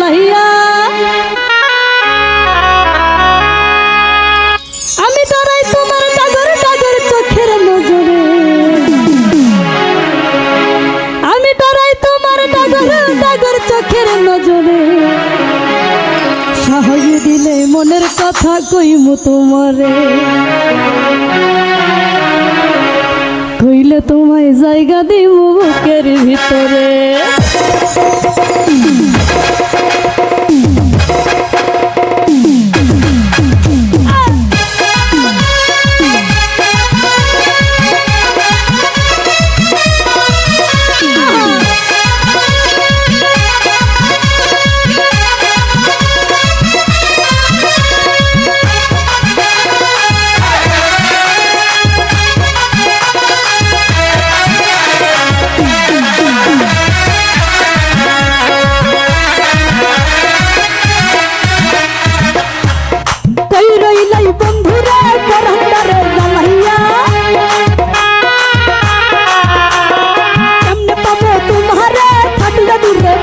লহিয়া আমি তারাই তোমার টাগর টাগর চোখের নজরে। আমি তারাই তোমার টাগর টাগর চোখের নজরে। সাহস দিলে মনের কথা কইম তোমারে। কইলে তোমায় জায়গা দিব বুকের ভিতরে।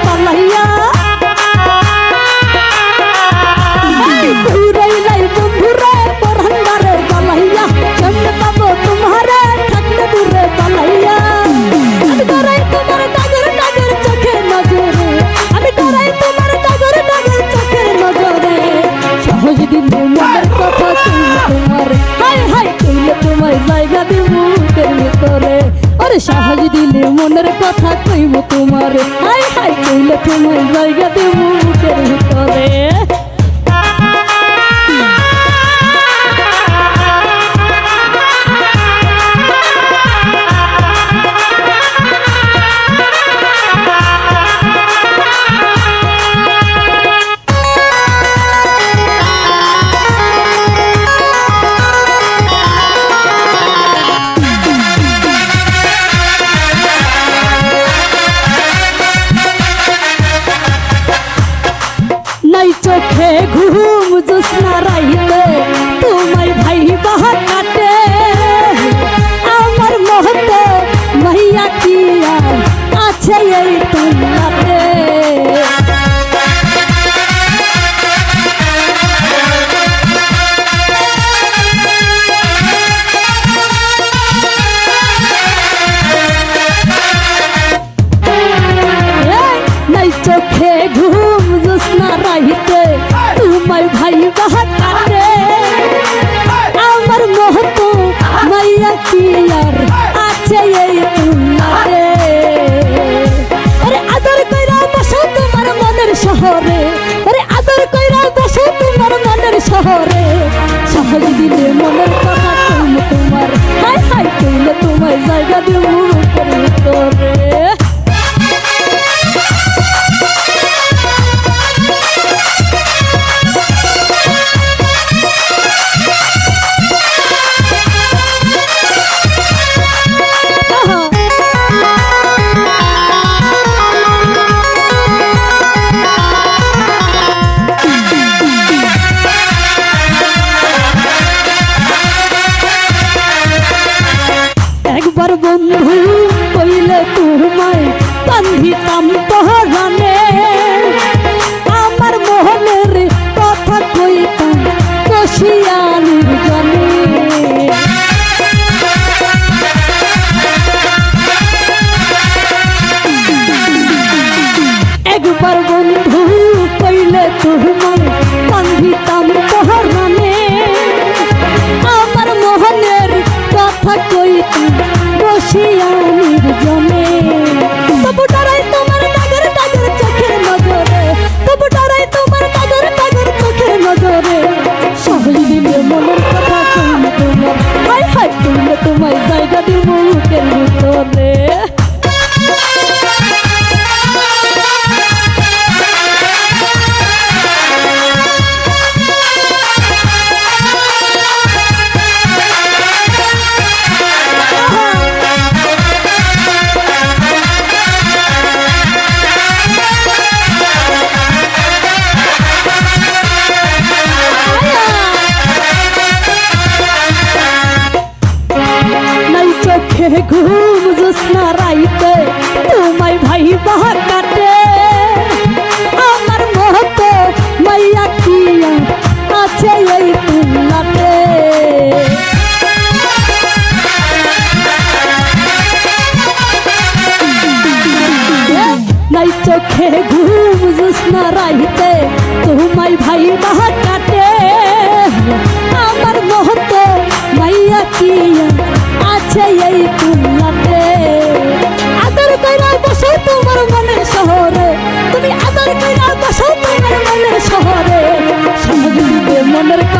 পালাইয়া এই কই রইলাই বন্ধুরে করন্দারে জ্বালাইয়া কেমনে পাবো তোমারে থাকলে দূরে সহজ দিলে মনের কথা কইব তোমার। হাই হাই কইলে তোমার জায়গা দিব মুখের চোখে ঘুম জোসনা রাইতে কি আর আছে এই তোমাতে আরে আদর কইরা বসো তোমার মনের শহরে। আরে আদর কইরা বসো তোমার মনের শহরে। সহজ দিলে মনের কথা তোমার হাই হাই কইলে তোমার জায়গা দিব মুখের বান্ধিতাম পহরানে আমার মোহনের কথা কইতাম কষিয়ানির জনে একবার বন্ধু কইলে তোমায় বান্ধিতাম পহরানে আমার মোহনের কথা কইতাম বসিয়ানির ঘুম জোসনা রাইতে তোমায় ভাই বাহা কাটে। আমার মহত মাইয়া কি আছে এই তুলনাতে নাই চোখে ঘুম জোসনা রাইতে তোমায় ভাই বাহা কাটে। আমার মহত মাইয়া কি America.